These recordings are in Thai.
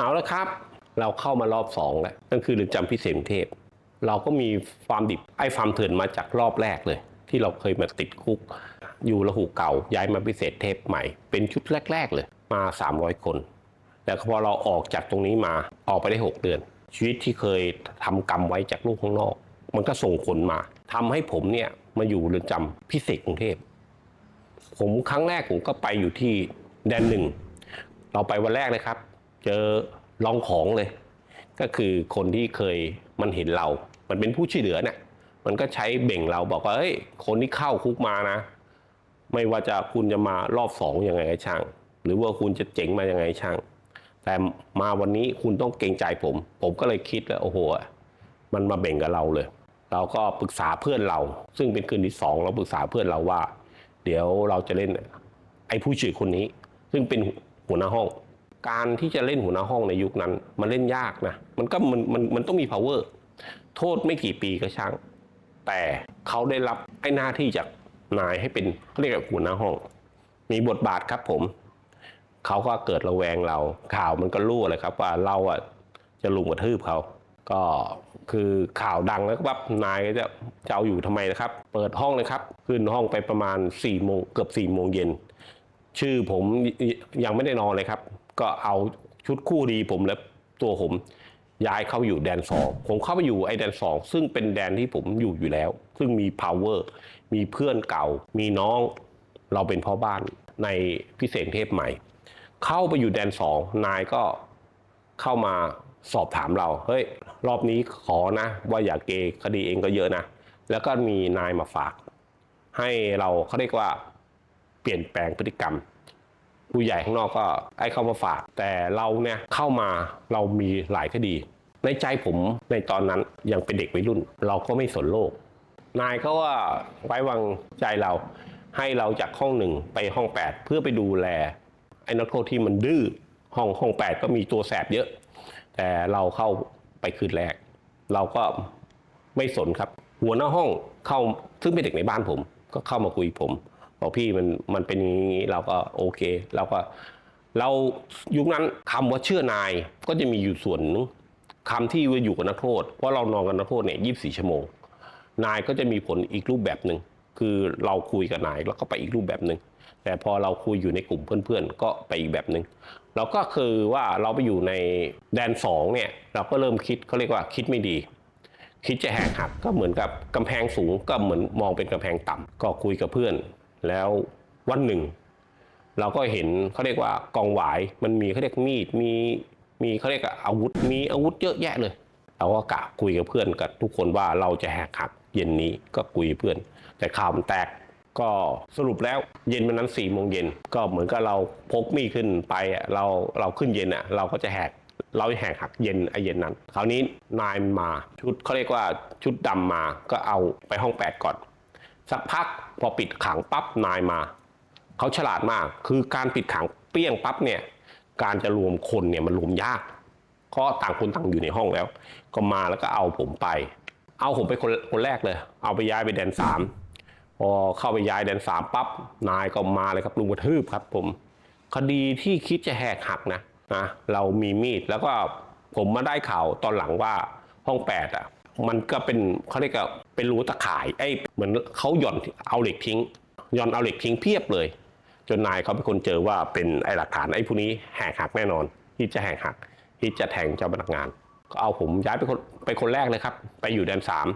เอาละครับ เราเข้ามารอบสองแล้วนั่นคือเรือนจำพิเศษกรุงเทพเราก็มีความดิบไอ้ความเถื่อนมาจากรอบแรกเลย ที่เราเคยมาติดคุก อยู่ระหูเก่าย้ายมาพิเศษเทพใหม่ เป็นชุดแรก ๆ เลยมา 300 คน แต่พอเราออกจากตรงนี้มาออกไปได้ 6 เดือน ชีวิตที่เคยทำกรรมไว้จากลูกข้างนอก มันก็ส่งผลมาทำให้ผมเนี่ยมาอยู่เรือนจำพิเศษกรุงเทพผมครั้งแรกผมก็ไปอยู่ที่แดนหนึ่งเราไปวันแรกเลยครับ เจอลองของเลย ก็คือคนที่เคยมันเห็นเรา มันเป็นผู้ช่วยเหลือเนี่ยมันก็ใช้เบ่งเราบอกว่าเฮ้ย คนที่เข้าคุกมานะ ไม่ว่าจะคุณจะมารอบสองยังไงช่าง หรือว่าคุณจะเจ๋งมายังไงช่าง แต่มาวันนี้คุณต้องเกรงใจผม ผมก็เลยคิดแล้วโอ้โหมันมาเบ่งกับเราเลย เราก็ปรึกษาเพื่อนเรา ซึ่งเป็นคืนที่สองเราปรึกษาเพื่อนเราว่า เดี๋ยวเราจะเล่นไอ้ผู้ช่วยคนนี้ ซึ่งเป็นหัวหน้าห้อง การที่จะเล่นหัวหน้าห้องในยุคนั้น มันเล่นยากนะ มันก็มันมันมันต้องมี power โทษไม่กี่ปีก็ช่าง แต่เขาได้รับไอ้หน้าที่จากนายให้เป็นเขาเรียกว่าหัวหน้าห้อง มีบทบาทครับผม เขาก็เกิดระแวงเรา ข่าวมันก็รู้เลยครับ ว่าเราอะจะลุมกระทืบเขาก็คือข่าวดังแล้วก็แบบนายก็จะจะเอาอยู่ทำไมนะครับ เปิดห้องเลยครับ ขึ้นห้องไปประมาณ4ี่โมงเกือบ4ี่โมงเย็น ชื่อผมยังไม่ได้นอนเลยครับ ก็เอาชุดคู่ดีผมและตัวผมย้ายเข้าอยู่แดนสองผมเข้าไปอยู่ไอแดนสองซึ่งเป็นแดนที่ผมอยู่อยู่แล้ว ซึ่งมี power มีเพื่อนเก่า มีน้องเราเป็นพ่อบ้านในพิเศษเทพใหม่ เข้าไปอยู่แดนสองนายก็เข้ามาสอบถามเรา เฮ้ย รอบนี้ขอนะ ว่าอย่าเกคดีเองก็เยอะนะ แล้วก็มีนายมาฝาก ให้เราเขาเรียกว่าเปลี่ยนแปลงพฤติกรรม ผู้ใหญ่ข้างนอกก็ให้เข้ามาฝาก แต่เราเนี่ยเข้ามาเรามีหลายคดี ในใจผมในตอนนั้นยังเป็นเด็กวัยรุ่น เราก็ไม่สนโลก นายเขาว่าไว้วางใจเราให้เราจากห้องหนึ่งไปห้อง 8 เพื่อไปดูแลไอ้นักโทษที่มันดื้อห้องห้อง 8 ก็มีตัวแสบเยอะ แต่เราเข้าไปคืนแรก เราก็ไม่สนครับ หัวหน้าห้องเข้าซึ่งเป็นเด็กในบ้านผม ก็เข้ามาคุยผม บอกพี่มันมันเป็นอย่างนี้เราก็โอเคเราก็ เรายุคนั้นคำว่าเชื่อนายก็จะมีอยู่ส่วนนึงคำที่ว่าอยู่กับนักโทษเพราะเรานอนกับนักโทษเนี่ยยีิบสี่ชั่วโมง นายก็จะมีผลอีกรูปแบบหนึ่งคือเราคุยกับนายแล้วก็ไปอีกรูปแบบหนึ่งแต่พอเราคุยอยู่ในกลุ่มเพื่อนๆ ก็ไปอีกแบบหนึ่งเราก็คือว่าเราไปอยู่ในแดนสองเนี่ยเราก็เริ่มคิดเขาเรียกว่าคิดไม่ดี คิดจะแหกหักก็เหมือนกับกำแพงสูงก็เหมือนมองเป็นกำแพงต่ำก็คุยกับเพื่อน แล้ววันหนึ่ง เราก็เห็นเขาเรียกว่ากองหวายมันมีเขาเรียกมีดมีมีเขาเรียกอาวุธมีอาวุธเยอะแยะเลย เราก็กะคุยกับเพื่อนกับทุกคนว่าเราจะแหกหักเย็นนี้ก็คุยเพื่อน แต่ข่าวมันแตกก็สรุปแล้วเย็นวันนั้นสี่โมงเย็นก็เหมือนกับเราพกมีดขึ้นไปเราเราขึ้นเย็นอะเราก็จะแหกเราแหกหักเย็นไอเย็นนั้น คราวนี้นายมันมาชุดเขาเรียกว่าชุดดำมาก็เอาไปห้องแปดก่อน สักพักพอปิดขังปั๊บนายมา เขาฉลาดมาก คือการปิดขังเปี้ยงปั๊บเนี่ยการจะรวมคนเนี่ยมันรวมยากเพราะต่างคนต่างอยู่ในห้องแล้ว ก็มาแล้วก็เอาผมไป เอาผมไปคนคนแรกเลย เอาไปย้ายไปแดนสามพอเข้าไปย้ายแดนสามปั๊บนายก็มาเลยครับลุงกระทืบครับ ผม คดีที่คิดจะแหกหักนะนะเรามีมีดแล้วก็ผมมาได้ข่าวตอนหลังว่าห้องแปดอะ มันก็เป็นเขาเรียกว่าเป็นรูตะข่ายไอ้เหมือนเขาหย่อนเอาเหล็กทิ้งหย่อนเอาเหล็กทิ้งเพียบเลย จนนายเขาเป็นคนเจอว่าเป็นไอ้หลักฐานไอ้พวกนี้แหกหักแน่นอน ที่จะแหกหัก ที่จะแทงเจ้าพนักงาน ก็เอาผมย้ายไปคนไปคนแรกเลยครับ ไปอยู่แดนสาม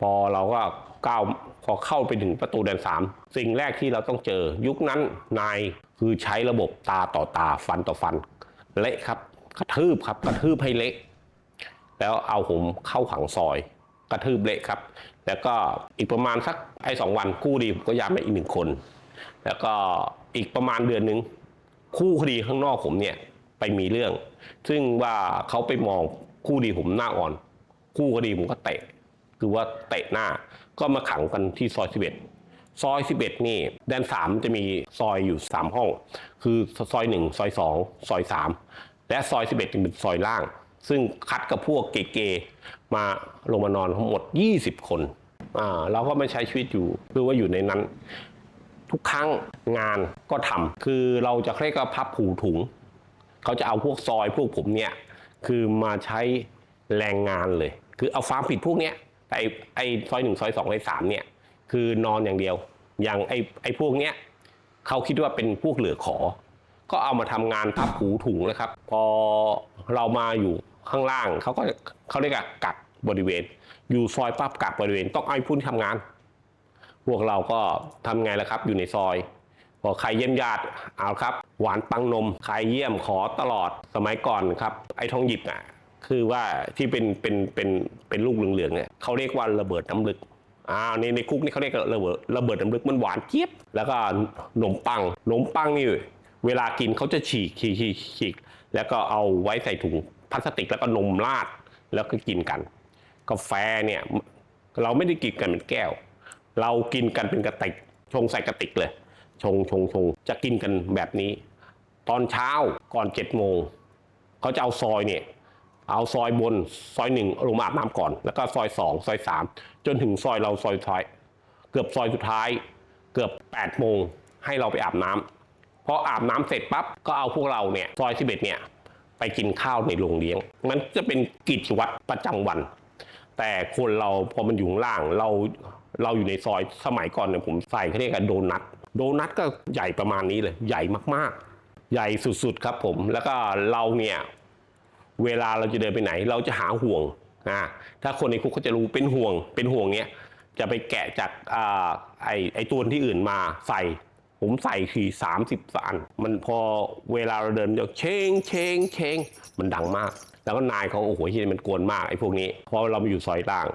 พอเราก็ก้าวพอเข้าไปถึงประตูแดนสามสิ่งแรกที่เราต้องเจอ ยุคนั้นนายคือใช้ระบบตาต่อตาฟันต่อฟัน เละครับกระทืบครับกระทืบให้เละ แล้วเอาผมเข้าขังซอย กระทืบเละครับ แล้วก็อีกประมาณสักไอ้สองวันคู่ดีผมก็ย้ายมาอีกหนึ่งคน แล้วก็อีกประมาณเดือนหนึ่งคู่คดีข้างนอกผมเนี่ยไปมีเรื่อง ซึ่งว่าเขาไปมองคู่ดีผมหน้าอ่อน คู่คดีผมก็เตะ คือว่าเตะหน้า ก็มาขังกันที่ซอย11ซอย 11 นี่แดน 3 จะมีซอยอยู่ 3 ห้อง คือซอย 1 ซอย 2 ซอย 3 และซอย 11เป็นซอยล่าง ซึ่งคัดกับพวกเกๆมาลงมานอนทั้งหมด 20 คนอ่าเราก็ไม่ใช้ชีวิตอยู่คือว่าอยู่ในนั้น ทุกครั้งงานก็ทำคือเราจะเรียกว่าพับผูถุง เขาจะเอาพวกซอยพวกผมเนี่ยคือมาใช้แรงงานเลย คือเอาฟาร์มผิดพวกเนี้ยไอ้ไอ้ซอยหนึ่งซอยสองซอยสามเนี่ย คือนอนอย่างเดียว อย่างไอ้ไอ้พวกเนี้ยเขาคิดว่าเป็นพวกเหลือขอ ก็เอามาทำงานพับหูถุงนะครับ พอเรามาอยู่ ข้างล่างเขาก็เขาเรียกกักบริเวณ อยู่ซอยปั๊บกักบริเวณ ต้องไอ้ผู้ที่ทำงาน พวกเราก็ทำไงล่ะครับ อยู่ในซอยพอใครเยี่ยมญาติเอาครับ หวานปังนมใครเยี่ยมขอตลอดสมัยก่อนครับ ไอ้ทองหยิบอะคือว่าที่เป็นเป็นเป็นเป็นลูกเหลืองๆเนี่ยเขาเรียกว่าระเบิดน้ำลึกอ่าในในคุกนี่เขาเรียกระเบิดระเบิดน้ำลึกมันหวานเจี๊ยบแล้วก็ขนมปังขนมปังนี่เวลากินเขาจะฉีกฉีกฉีกแล้วก็เอาไว้ใส่ถุง พลาสติกแล้วก็นมราดแล้วก็กินกัน กาแฟเนี่ยเราไม่ได้กินกันเป็นแก้ว เรากินกันเป็นกระติก ชงใส่กระติกเลย ชงชงชงจะกินกันแบบนี้ ตอนเช้าก่อนเจ็ดโมงเขาจะเอาซอยเนี่ยเอาซอยบนซอยหนึ่งลงมาอาบน้ำก่อน แล้วก็ซอยสองซอยสามจนถึงซอยเราซอยท้าย เกือบซอยสุดท้าย เกือบ8ปดโมงให้เราไปอาบน้ำพออาบน้ำเสร็จปั๊บก็เอาพวกเราเนี่ยซอยสิบเอ็ดเนี่ย ไปกินข้าวในโรงเลี้ยง มันจะเป็นกิจวัตรประจำวัน แต่คนเราพอมันอยู่ล่างเราเราอยู่ในซอยสมัยก่อนเนี่ยผมใส่เขาเรียกกันโดนัทโดนัทก็ใหญ่ประมาณนี้เลย ใหญ่มากๆ ใหญ่สุดๆครับผม แล้วก็เราเนี่ยเวลาเราจะเดินไปไหน เราจะหาห่วงอ่าถ้าคนในคุกเขาจะรู้เป็นห่วง เป็นห่วงเนี้ยจะไปแกะจากอ่าไอไอตัวที่อื่นมาใส่ ผมใส่คือสามสิบอันมันพอเวลาเราเดินจะเชงเชงเชงมันดังมาก แล้วก็นายเขาโอ้โหเฮียมันกวนมากไอ้พวกนี้พราะเรามาอยู่ซอยล่าง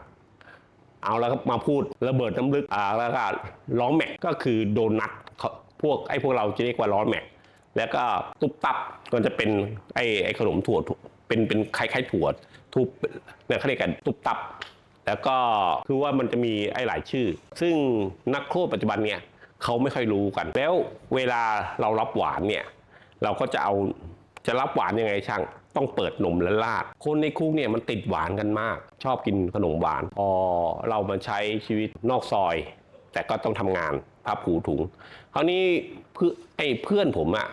เอาแล้วก็มาพูดระเบิดน้ำลึกอ่าแล้วก็ล้อแม็กก็คือโดนัทเขาพวกไอ้พวกเราจะเรียกว่าล้อแม็กแล้วก็ตุ๊บตับก็จะเป็นไอ้ไอ้ขนมถั่วเป็นเป็นคล้ายๆถั่วทุบเนี่ยเขาเรียกกันตุ๊บตับ แล้วก็คือว่ามันจะมีไอ้หลายชื่อ ซึ่งนักโทษปัจจุบันเนี่ย เขาไม่ค่อยรู้กัน แล้วเวลาเรารับหวานเนี่ย เราก็จะเอาจะรับหวานยังไงช่าง ต้องเปิดนมและราด คนในคุกเนี่ยมันติดหวานกันมาก ชอบกินขนมหวานพอเรามาใช้ชีวิตนอกซอย แต่ก็ต้องทำงานพับผูถุงคราวนี้เพื่อไอ้เพื่อนผมอะ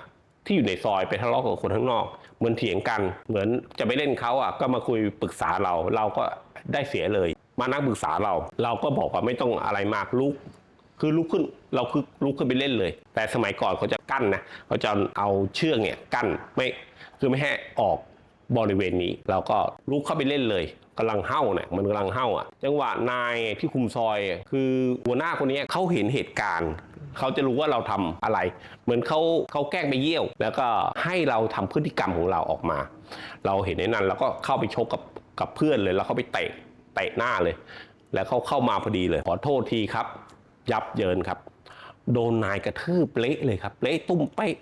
ที่อยู่ในซอยไปทะเลาะกับคนข้างนอก เหมือนเถียงกัน เหมือนจะไปเล่นเขาอะก็มาคุยปรึกษาเรา เราก็ได้เสียเลย มานั่งปรึกษาเรา เราก็บอกว่าไม่ต้องอะไรมากลุก คือลุกขึ้นเราคือลุกขึ้นไปเล่นเลย แต่สมัยก่อนเขาจะกั้นนะเขาจะเอาเชือกเนี่ยกั้นไม่คือไม่ให้ออกบริเวณนี้เราก็ลุกเข้าไปเล่นเลยกำลังเฮ้าเนี่ยมันกำลังเฮ้าอะ จังหวะนายที่คุมซอย คือหัวหน้าคนนี้เขาเห็นเหตุการณ์เขาจะรู้ว่าเราทำอะไร เหมือนเขาเขาแกล้งไปเยี่ยว แล้วก็ให้เราทำพฤติกรรมของเราออกมา เราเห็นในนั้นเราก็เข้าไปชกกับกับเพื่อนเลย แล้วเขาไปเตะเตะหน้าเลย แล้วเขาเข้ามาพอดีเลยขอโทษทีครับ ยับเยินครับ โดนนายกระทืบเละเลยครับ เละตุ้มเป๊ะ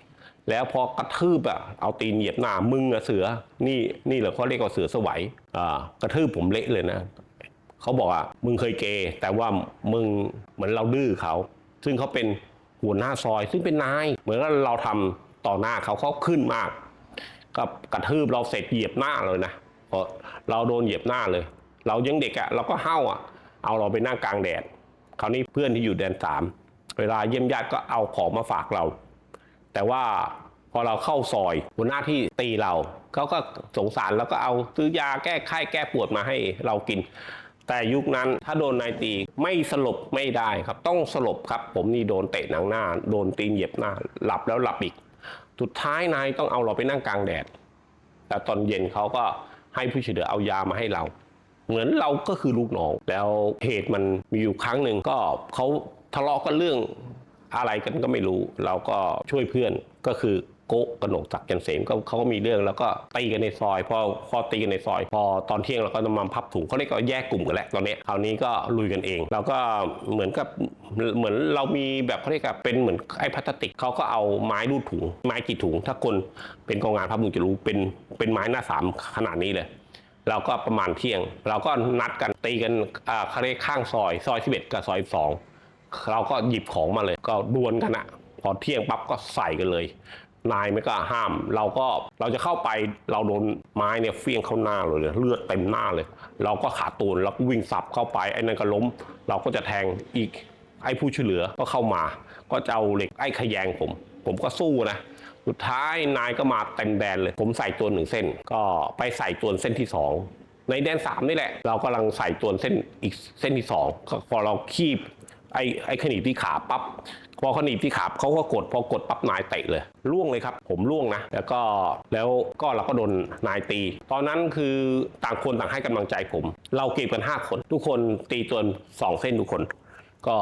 แล้วพอกระทืบอะเอาตีนเหยียบหน้ามึงอะเสือ นี่นี่เหรอเขาเรียกว่าเสือสวัยอ่ากระทืบผมเละเลยนะเขาบอกว่ามึงเคยเกย์แต่ว่ามึงเหมือนเราดื้อเขา ซึ่งเขาเป็นหัวหน้าซอย ซึ่งเป็นนาย เหมือนกับเราทำต่อหน้าเขาเขาขึ้นมากกับกระทืบเราเสร็จเหยียบหน้าเลยนะพอเราโดนเหยียบหน้าเลย เรายังเด็กอะ่ะเราก็เห้าอะเอาเราไปนั่งกลางแดด คราวนี้เพื่อนที่อยู่แดนสามเวลาเยี่ยมญาติก็เอาของมาฝากเรา แต่ว่าพอเราเข้าซอยหัวหน้าที่ตีเราเขาก็สงสารแล้วก็เอาซื้อยาแก้ไข้แก้ปวดมาให้เรากิน แต่ยุคนั้นถ้าโดนนายตีไม่สลบไม่ได้ครับ ต้องสลบครับ ผมนี่โดนเตะหนังหน้า โดนตีนเหยียบหน้า หลับแล้วหลับอีก สุดท้ายนายต้องเอาเราไปนั่งกลางแดด แต่ตอนเย็นเขาก็ให้ผู้ช่วยเหลือเอายามาให้เรา เหมือนเราก็คือลูกน้อง แล้วเหตุมันมีอยู่ครั้งหนึ่งก็เขาทะเลาะกันเรื่องอะไรกันก็ไม่รู้ เราก็ช่วยเพื่อนก็คือโกะกนกศักดิ์จันเสมก็เขาก็มีเรื่องแล้วก็ตีกันในซอย พอพอตีกันในซอย พอตอนเที่ยงเราก็นำมาพับถุงเขาเรียกว่าแยกกลุ่มกันแหละตอนนี้คราวนี้ก็ลุยกันเอง เราก็เหมือนกับเหมือนเรามีแบบเขาเรียกว่าเป็นเหมือนไอ้พลาสติกเขาก็เอาไม้รูดถุง ไม้กี่ถุง ถ้าคนเป็นกองงานพับถุงจะรู้เป็นเป็นไม้หน้าสามขนาดนี้เลย เราก็ประมาณเที่ยง เราก็นัดกันตีกันอ่าเขาเรข้างซอย ซอย11กับซอย2เราก็หยิบของมาเลย ก็ดวลกันอะพอเที่ยงปั๊บก็ใส่กันเลย นายไม่กล้าห้าม เราก็เราจะเข้าไปเราโดนไม้เนี่ยเฟี้ยงเข้าหน้าเลยเลยเลือดเต็มหน้าเลย เราก็ขาตูนแล้วก็วิ่งสับเข้าไปไอ้นั่นก็ล้ม เราก็จะแทงอีกไอ้ผู้ช่วยเหลือก็เข้ามา ก็จะเอาเหล็กไอ้ขยงผม ผมก็สู้นะ สุดท้ายนายก็มาเต็มแดนเลย ผมใส่ตัวหนึ่งเส้น ก็ไปใส่ตัวเส้นที่สองในแดนสามนี่แหละ เรากำลังใส่ตัวเส้นอีกเส้นที่สองพอเราคีบไอ้ไอ้ขนีบที่ขาปั๊บพอขนีบที่ขาเขาก็กดพอกดปั๊บนายเตะเลยล่วงเลยครับ ผมล่วงนะ แล้วก็แล้วก็เราก็โดนนายตี ตอนนั้นคือต่างคนต่างให้กำลังใจผม เราเก็บกันห้าคน ทุกคนตีตัวสองเส้นทุกคน ก็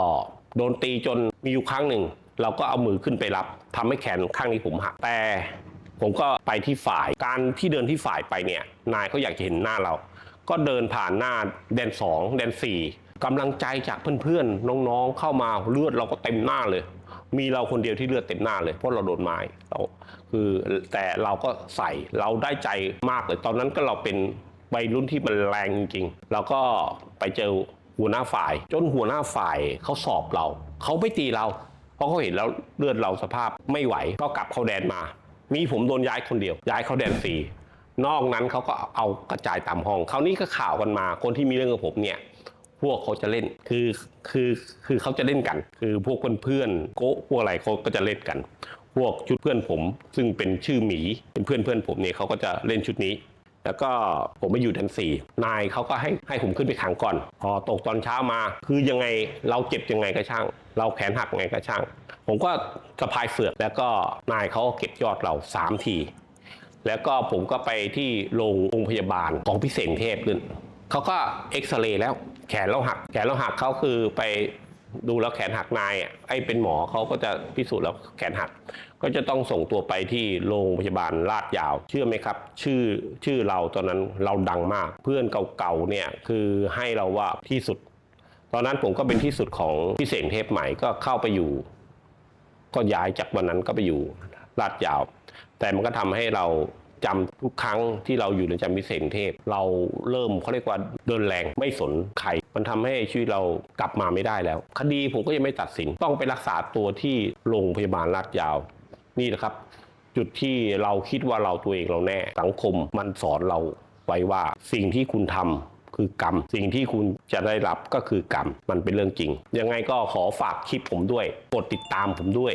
โดนตีจนมีอยู่ครั้งหนึ่ง เราก็เอามือขึ้นไปรับทำให้แขนข้างนี้ผมหักแต่ ผมก็ไปที่ฝ่ายการที่เดินที่ฝ่ายไปเนี่ยนายเขาอยากจะเห็นหน้าเรา ก็เดินผ่านหน้าแดนสองแดนสี่กำลังใจจากเพื่อนๆน้องๆเข้ามาเลือดเราก็เต็มหน้าเลย มีเราคนเดียวที่เลือดเต็มหน้าเลยเพราะเราโดนไม้เราคือแต่เราก็ใส่เราได้ใจมากเลย ตอนนั้นก็เราเป็นวัยรุ่นที่มันแรงจริงๆเราก็ไปเจอหัวหน้าฝ่าย จนหัวหน้าฝ่ายเขาสอบเรา เขาไม่ตีเรา เพราะเขาเห็นแล้วเลือดเราสภาพไม่ไหวก็กลับเข้าแดนมา มีผมโดนย้ายคนเดียว ย้ายเข้าแดนสี่นอกนั้นเขาก็เอากระจายตามห้องคราวนี้ก็ข่าวกันมา คนที่มีเรื่องกับผมเนี่ยพวกเขาจะเล่นคือคือคือเขาจะเล่นกัน คือพวกเพื่อนๆโก้พวกอะไรเขาก็จะเล่นกัน พวกชุดเพื่อนผม ซึ่งเป็นชื่อหมีเป็นเพื่อนเพื่อนผมเนี่ยเขาก็จะเล่นชุดนี้ แล้วก็ผมไปอยู่แดนสี่นายเขาก็ให้ให้ผมขึ้นไปขังก่อน พอตกตอนเช้ามา คือยังไงเราเจ็บยังไงก็ช่าง เราแขนหักยังไงก็ช่าง ผมก็สะพายเฟือกแล้วก็นายเขาก็เก็บยอดเราสามทีแล้วก็ผมก็ไปที่โรงโรงพยาบาลของพิเศษเทพขึ้นเขาก็เอ็กซเรย์แล้วแขนเราหัก แขนเราหักเขาคือไป ดูแล้วแขนหักนายไอ้เป็นหมอเขาก็จะพิสูจน์แล้วแขนหัก ก็จะต้องส่งตัวไปที่โรงพยาบาลลาดยาว เชื่อไหมครับ ชื่อชื่อเราตอนนั้นเราดังมาก เพื่อนเก่าๆเนี่ยคือให้เราว่าที่สุด ตอนนั้นผมก็เป็นที่สุดของพิเศษกรุงเทพใหม่ก็เข้าไปอยู่ ก็ย้ายจากวันนั้นก็ไปอยู่ลาดยาว แต่มันก็ทำให้เราจำทุกครั้งที่เราอยู่ในจำพิเศษกรุงเทพ เราเริ่มเขาเรียกว่าเดินแรงไม่สนใคร มันทำให้ชีวิตเรากลับมาไม่ได้แล้ว คดีผมก็ยังไม่ตัดสิน ต้องไปรักษาตัวที่โรงพยาบาลลาดยาว นี่แหละครับ จุดที่เราคิดว่าเราตัวเองเราแน่ สังคมมันสอนเราไว้ว่าสิ่งที่คุณทำคือกรรม สิ่งที่คุณจะได้รับก็คือกรรม มันเป็นเรื่องจริง ยังไงก็ขอฝากคลิปผมด้วย กดติดตามผมด้วย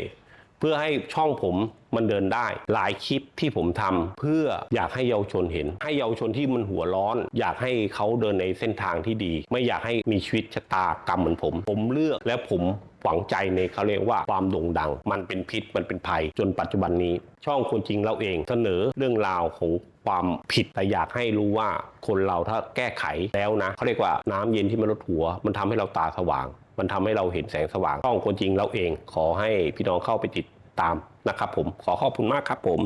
พื่อให้ช่องผมมันเดินได้ หลายคลิปที่ผมทำเพื่ออยากให้เยาวชนเห็น ให้เยาวชนที่มันหัวร้อน อยากให้เขาเดินในเส้นทางที่ดี ไม่อยากให้มีชีวิตชะตากรรมเหมือนผม ผมเลือกและผมหวังใจในเขาเรียกว่าความโด่งดัง มันเป็นพิษมันเป็นภัย จนปัจจุบันนี้ ช่องคนจริงเราเองเสนอเรื่องราวของความผิดแต่อยากให้รู้ว่าคนเราถ้าแก้ไขแล้วนะเขาเรียกว่าน้ำเย็นที่มันลดหัว มันทำให้เราตาสว่างมันทำให้เราเห็นแสงสว่างช่องคนจริงเราเอง ขอให้พี่น้องเข้าไปติด ตามนะครับผมขอขอบคุณมากครับผม